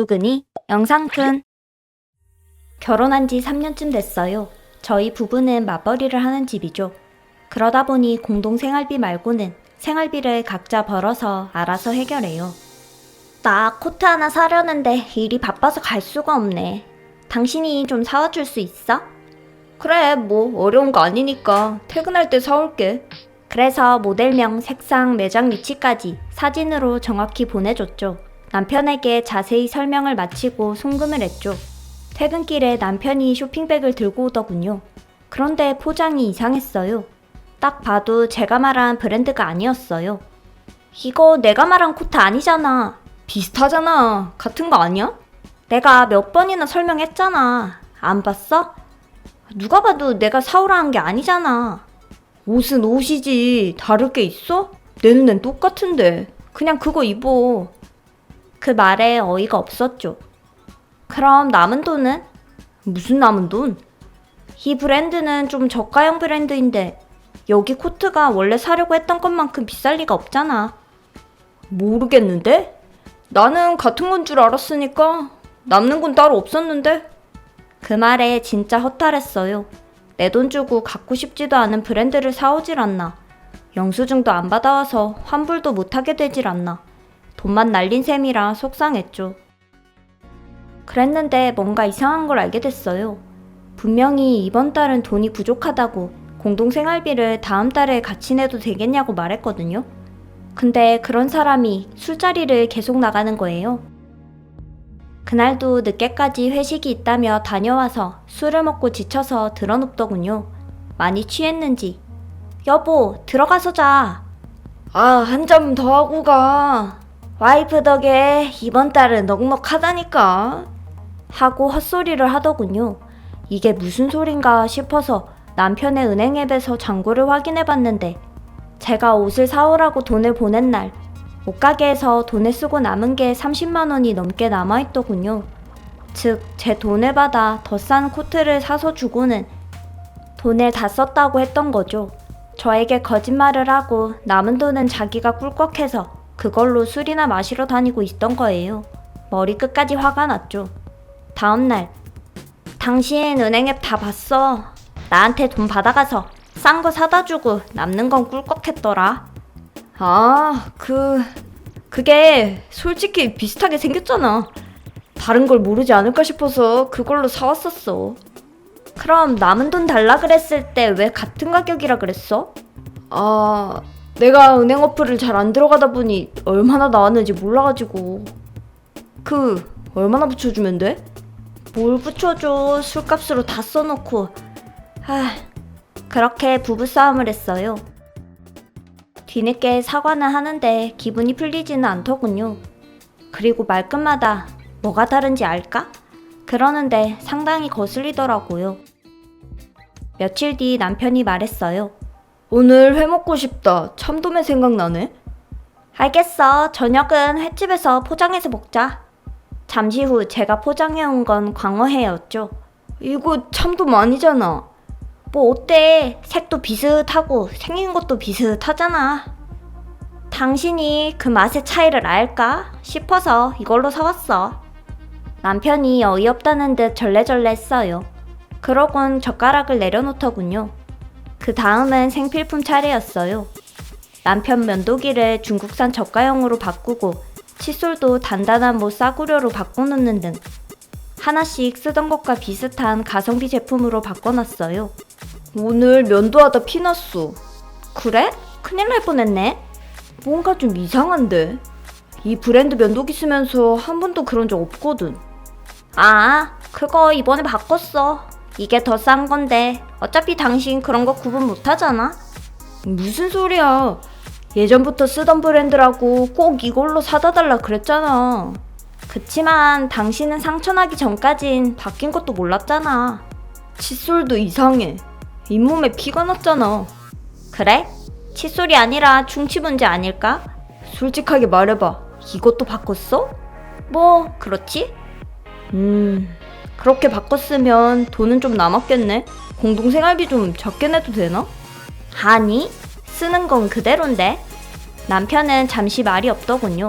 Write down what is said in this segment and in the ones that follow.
수근이 영상툰 결혼한 지 3년쯤 됐어요. 저희 부부는 맞벌이를 하는 집이죠. 그러다 보니 공동 생활비 말고는 생활비를 각자 벌어서 알아서 해결해요. 나 코트 하나 사려는데 일이 바빠서 갈 수가 없네. 당신이 좀 사와 줄 수 있어? 그래, 뭐 어려운 거 아니니까 퇴근할 때 사올게. 그래서 모델명, 색상, 매장 위치까지 사진으로 정확히 보내줬죠. 남편에게 자세히 설명을 마치고 송금을 했죠. 퇴근길에 남편이 쇼핑백을 들고 오더군요. 그런데 포장이 이상했어요. 딱 봐도 제가 말한 브랜드가 아니었어요. 이거 내가 말한 코트 아니잖아. 비슷하잖아. 같은 거 아니야? 내가 몇 번이나 설명했잖아. 안 봤어? 누가 봐도 내가 사오라 한 게 아니잖아. 옷은 옷이지. 다를 게 있어? 내 눈엔 똑같은데. 그냥 그거 입어. 그 말에 어이가 없었죠. 그럼 남은 돈은? 무슨 남은 돈? 이 브랜드는 좀 저가형 브랜드인데 여기 코트가 원래 사려고 했던 것만큼 비쌀 리가 없잖아. 모르겠는데? 나는 같은 건 줄 알았으니까 남는 건 따로 없었는데. 그 말에 진짜 허탈했어요. 내 돈 주고 갖고 싶지도 않은 브랜드를 사오질 않나. 영수증도 안 받아와서 환불도 못하게 되질 않나. 돈만 날린 셈이라 속상했죠. 그랬는데 뭔가 이상한 걸 알게 됐어요. 분명히 이번 달은 돈이 부족하다고 공동생활비를 다음 달에 같이 내도 되겠냐고 말했거든요. 근데 그런 사람이 술자리를 계속 나가는 거예요. 그날도 늦게까지 회식이 있다며 다녀와서 술을 먹고 지쳐서 드러눕더군요. 많이 취했는지. 여보, 들어가서 자. 아, 한 잔 더 하고 가. 와이프 덕에 이번 달은 넉넉하다니까. 하고 헛소리를 하더군요. 이게 무슨 소린가 싶어서 남편의 은행 앱에서 잔고를 확인해 봤는데 제가 옷을 사오라고 돈을 보낸 날 옷가게에서 돈을 쓰고 남은 게 30만 원이 넘게 남아 있더군요. 즉, 제 돈을 받아 더 싼 코트를 사서 주고는 돈을 다 썼다고 했던 거죠. 저에게 거짓말을 하고 남은 돈은 자기가 꿀꺽해서 그걸로 술이나 마시러 다니고 있던 거예요. 머리 끝까지 화가 났죠. 다음날, 당신 은행 앱 다 봤어. 나한테 돈 받아가서 싼 거 사다 주고 남는 건 꿀꺽했더라. 아, 그, 그게 솔직히 비슷하게 생겼잖아. 다른 걸 모르지 않을까 싶어서 그걸로 사왔었어. 그럼 남은 돈 달라 그랬을 때 왜 같은 가격이라 그랬어? 아, 내가 은행 어플을 잘 안 들어가다 보니 얼마나 나왔는지 몰라가지고. 그, 얼마나 붙여주면 돼? 뭘 붙여줘. 술값으로 다 써놓고. 아, 그렇게 부부싸움을 했어요. 뒤늦게 사과는 하는데 기분이 풀리지는 않더군요. 그리고 말끝마다 뭐가 다른지 알까? 그러는데 상당히 거슬리더라고요. 며칠 뒤 남편이 말했어요. 오늘 회 먹고 싶다. 참돔에 생각나네. 알겠어. 저녁은 횟집에서 포장해서 먹자. 잠시 후 제가 포장해온 건 광어회였죠. 이거 참돔 아니잖아. 뭐 어때? 색도 비슷하고 생긴 것도 비슷하잖아. 당신이 그 맛의 차이를 알까 싶어서 이걸로 사왔어. 남편이 어이없다는 듯 절레절레 했어요. 그러곤 젓가락을 내려놓더군요. 그 다음은 생필품 차례였어요. 남편 면도기를 중국산 저가형으로 바꾸고 칫솔도 단단한 모 싸구려로 바꿔놓는 등 하나씩 쓰던 것과 비슷한 가성비 제품으로 바꿔놨어요. 오늘 면도하다 피났어. 그래? 큰일 날 뻔했네. 뭔가 좀 이상한데. 이 브랜드 면도기 쓰면서 한 번도 그런 적 없거든. 아, 그거 이번에 바꿨어. 이게 더 싼 건데 어차피 당신 그런 거 구분 못 하잖아. 무슨 소리야. 예전부터 쓰던 브랜드라고 꼭 이걸로 사다 달라 그랬잖아. 그치만 당신은 상처나기 전까진 바뀐 것도 몰랐잖아. 칫솔도 이상해. 잇몸에 피가 났잖아. 그래? 칫솔이 아니라 충치 문제 아닐까? 솔직하게 말해봐. 이것도 바꿨어? 뭐, 그렇지? 음, 그렇게 바꿨으면 돈은 좀 남았겠네. 공동생활비 좀 적게 내도 되나? 아니, 쓰는 건 그대로인데. 남편은 잠시 말이 없더군요.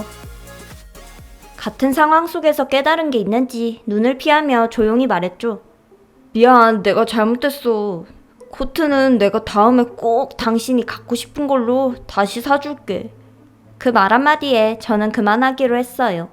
같은 상황 속에서 깨달은 게 있는지 눈을 피하며 조용히 말했죠. 미안, 내가 잘못했어. 코트는 내가 다음에 꼭 당신이 갖고 싶은 걸로 다시 사줄게. 그 말 한마디에 저는 그만하기로 했어요.